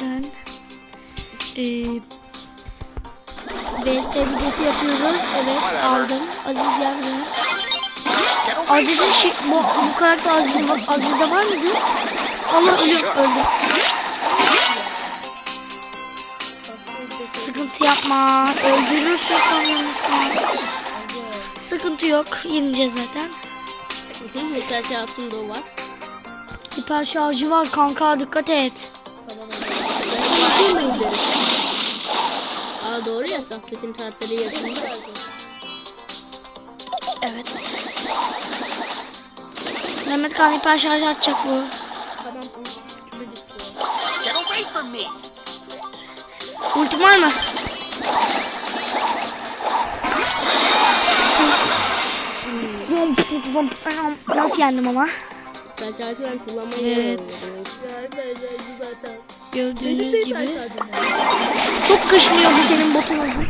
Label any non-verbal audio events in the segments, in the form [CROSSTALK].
Ben eee VS videosu yapıyoruz. Evet aldım. Aziz geldi. Aziz'in şey, bu, bu karakter Aziz, Aziz'de var mıydı? Allah ölüyor, öldü. Sıkıntı yapma. Öldürürsün sanırım. Sıkıntı yok. Yeneceğiz zaten. Şey yapsın da var. Hiper şarjı var kanka dikkat et. Mı üzeri? Aa doğru ya Saffet'in tartları yakında. Evet. Mehmet Kan hiper şarjı atacak bu. Get away from me! Ultim var mı? Nasıl yendim ama? Ben şarjı ben kullanmayı Evet. zaten. Gördüğünüz gibi. Çok kaşınıyor bu senin botun uzun.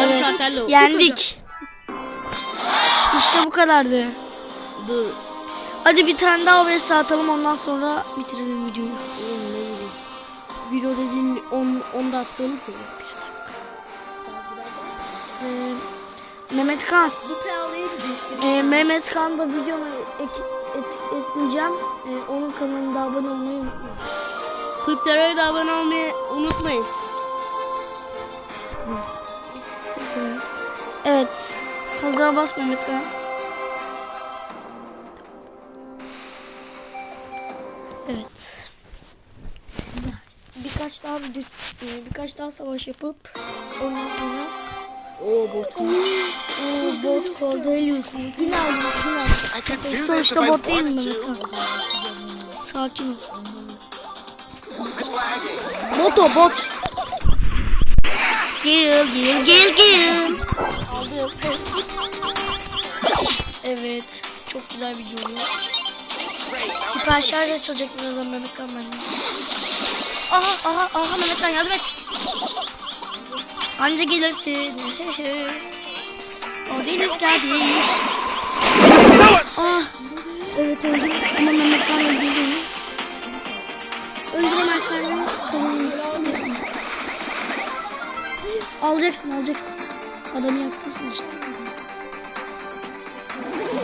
Evet. Yendik. İşte bu kadardı. Dur. Hadi bir tane daha vs atalım ondan sonra bitirelim videoyu. Oğlum ne bileyim. Video dediğin 10 10 dakika mı söyle? Ee, Mehmet Kan. Ee, Mehmet Kan da videomu ek, et, ekleyeceğim. Ee, onun kanalına da abone olmayı unutmayın. 40 liraya da abone olmayı unutmayın. Evet. Hazıra bas Mehmet Kan. Evet. Birkaç daha e, birkaç daha savaş yapıp ondan sonra o bot. O bot Cordelius. Gün aldım, gün aldım. Sonuçta bot değil mi? Sakin ol. Boto bot. Gel gel gel gel. Evet. Çok güzel bir video. Süper şarj açılacak birazdan Mehmet Kan benden. Aha aha aha Mehmet Kan yardım et. Anca gelirsin. o deniz kardeş. Ah. Evet öldüm ama Mehmet Kan öldürdü beni. Öldüremezsen sıkıntı yok. Alacaksın alacaksın. Adamı yaktın sonuçta.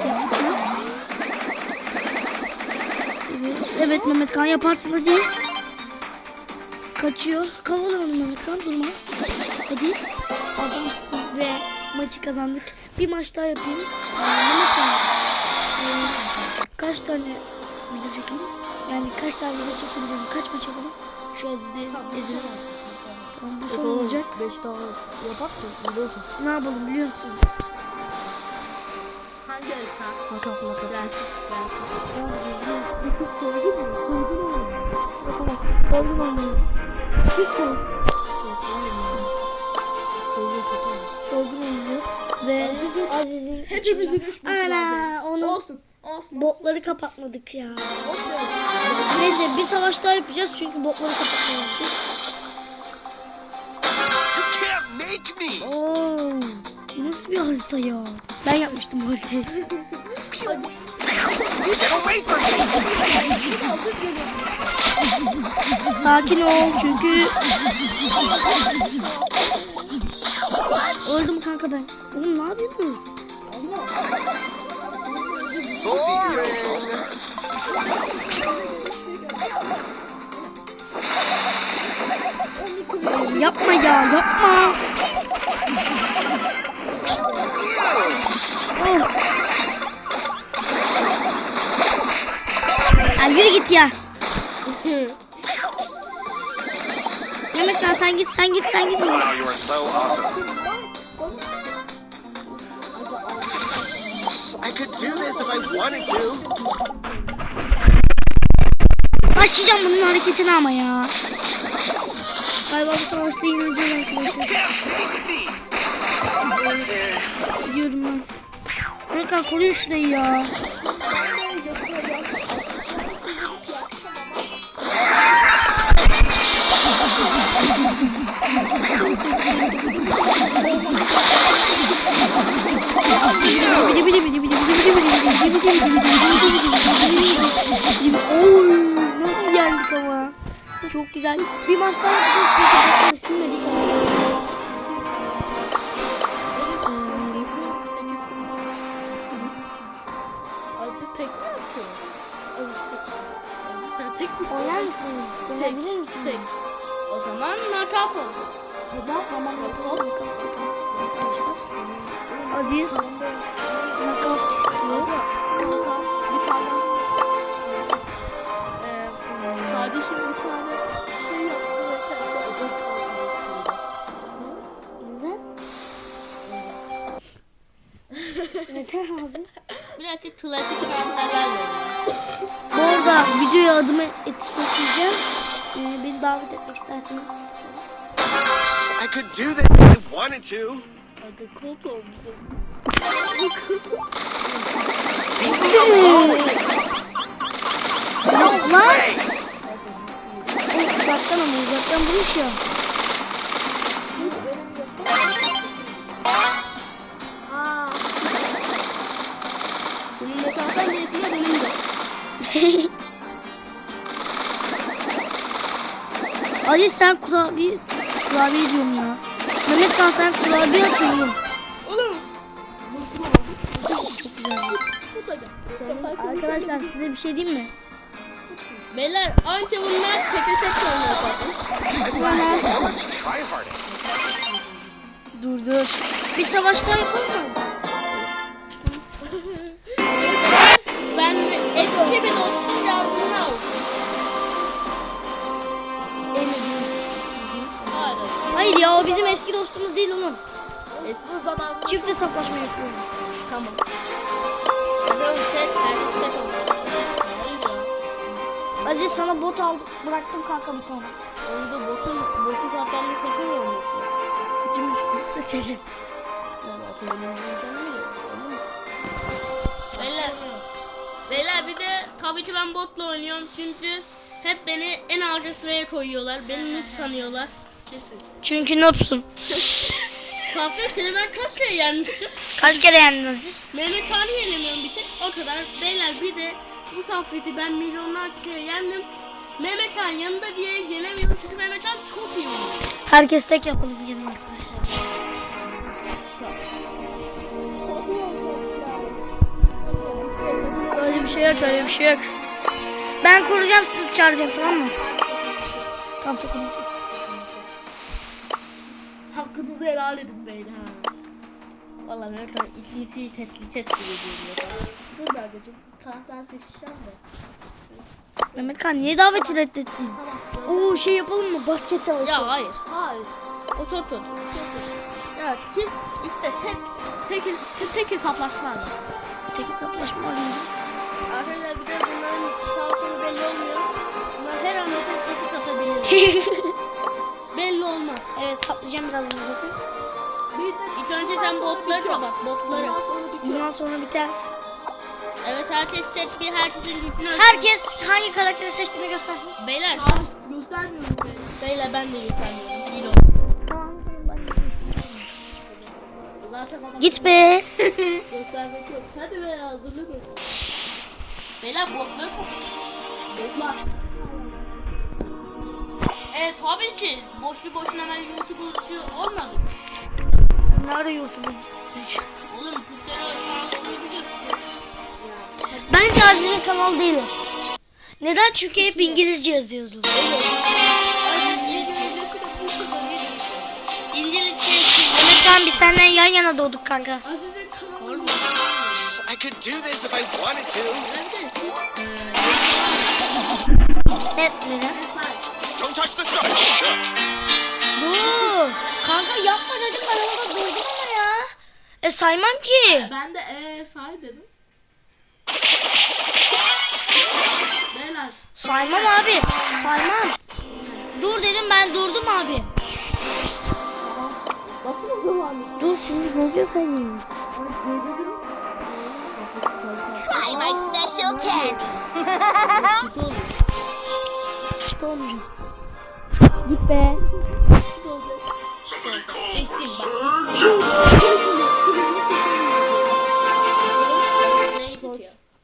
Yapma. Evet, evet Mehmet Kan yaparsın hadi. Kaçıyor. Kavala onu Mehmet Kan durma. Hadi. Adamsın ve maçı kazandık. Bir maç daha yapayım. Ee, kaç tane video çekeyim? Yani kaç tane video çekeyim diyorum. Kaç maç yapalım? Şu an sizde ezin. Tamam bu son ee, olacak. 5 tane yapak da biliyorsun. Ne yapalım biliyor musun? Hangi harita? Makas makas. Prensin. Prensin. Bir kız soygun mu? Soygun mu? Soygun mu? Bir şey kız. Aziz'in üç botu Ana onu Olsun. Olsun. botları kapatmadık ya. Neyse bir savaş daha yapacağız çünkü botları kapatmadık. You can't make me! Oo, nasıl bir harita ya? Ben yapmıştım bu haritayı. Sakin ol çünkü Öldüm kanka ben. Oğlum ne yapıyorsun? Yapma ya yapma. Oh. Yürü git ya. Mehmet sen git sen git sen git. Başlayacağım bunun hareketini ama ya. Galiba bu savaşta yenileceğiz arkadaşlar. Gidiyorum ben. Mehmet koruyor şurayı ya. Oy nasıl yendik ama. Çok güzel. Bir maç daha yapacağız. Silmedik Oynar mısınız? Oynayabilir misiniz? O zaman nakaf oldu. Tamam ama nakaf. Arkadaşlar. Aziz nakavt istiyor. Bir tane kardeşim bir tane şey yaptı ve kendi. Neden? Abi? Birazcık klasik karakterlerle oynuyor. Bu arada videoya adımı etiketleyeceğim. Ee, beni davet etmek isterseniz. I could do this if I wanted to. Hadi kurt olmuşum. No way! O uzaktan ama uzaktan bu iş ya. Bunun mesafeden niyetine benim de. Aziz sen kurabiye, kurabiye diyorum ya. Mehmet Kan sen kurabiye atıyorsun. Olur mu? Çok güzel. Arkadaşlar size bir şey diyeyim mi? Beyler anca bunlar teke tek oynuyor zaten. Dur dur. Bir savaş daha yapalım mı? Ben eski bir dostum Hayır. Ya o bizim eski dostumuz değil oğlum. Eski zaman. Çift hesaplaşma yapıyorum. Tamam. Aziz sana bot aldım. Bıraktım kanka bir tane. Onu da botun, botun kartlarını seçemiyor musun? Saçımın üstüne seçeceğim. Beyler, beyler bir de tabii ki ben botla oynuyorum çünkü hep beni en arka sıraya koyuyorlar. Beni noob sanıyorlar. Kesin. Çünkü nopsun. Kahve [LAUGHS] seni ben kaç kere yenmiştim? Kaç kere yendin Aziz? Mehmet Tanrı yenemiyorum bir tek o kadar. Beyler bir de bu safheti ben milyonlarca kere yendim. Mehmet Han yanında diye yenemiyorum çünkü Mehmet Han çok iyi oynuyor. Herkes tek yapalım gelin arkadaşlar. Öyle bir şey yok öyle bir şey yok. Ben koruyacağım sizi çağıracağım tamam mı? Tamam takım. Hakkınızı helal edin beyler. Valla Mehmet Han içini içi teslim et gibi geliyor. Dur Bergacığım. Karakter seçeceğim de. Mehmet Kan niye daveti reddettin? Oo şey yapalım mı? Basket savaşı. Ya hayır. Hayır. O çok kötü. Ya çift işte tek tek işte tek hesaplaşma. Tek hesaplaşma alayım. Arkadaşlar bir de bunların sağ solu belli olmuyor. Bunlar her an belli olmaz. [LAUGHS] evet saplayacağım birazdan zaten. İlk önce sen botları bak botları. Bundan sonra biter. Evet herkes tek bir herkesin gücünü. Herkes hangi karakteri seçtiğini göstersin. Beyler Göstermiyorum beni. beyler ben de yüklenmiyorum. İyi oldu. Tamam ben de Zaten adam Git be. [LAUGHS] göstermek yok. Hadi be hazırlanın. Beyler botları çok. Botlar. Evet tabii ki. Boşu boşuna ben YouTube'cu olmadım. Nerede yurtulur? Oğlum biliyorsun. Bence Aziz'in kanalı değil o. Neden? Çünkü hep İngilizce yazıyor. İngilizce Mehmet Kan biz senden yan yana doğduk kanka. Aziz'in kanalı. I could do this if I wanted to. Ne? Neden? Touch the stuff. Shook. Dur. Kanka yapma dedim ben orada duydum ama ya. E saymam ki. Ben de eee say dedim. Beyler. Saymam abi. Saymam. Dur dedim ben durdum abi. Nasıl o zaman? Dur şimdi göreceğiz sen. Try my special candy. kötü oluyor. Git be.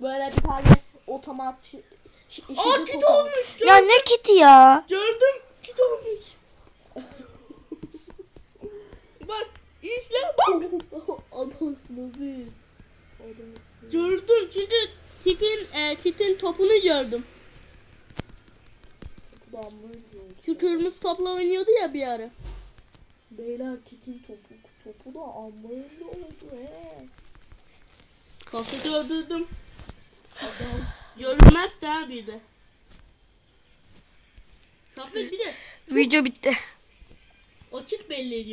Böyle bir tane otomat şi- Aa kit olmuş. Ya ne kiti ya? Gördüm. Kit olmuş. Bak izle bak. Adamsınız. [LAUGHS] Adamsınız. Gördüm çünkü tipin e, kitin topunu gördüm. Şu kırmızı topla oynuyordu ya bir ara. Beyler kitin topu, topu da amma oldu he. Kafede öldürdüm. Görünmez de ha bir de. Saffet bir de Video bitti. kit belli ediyorsun.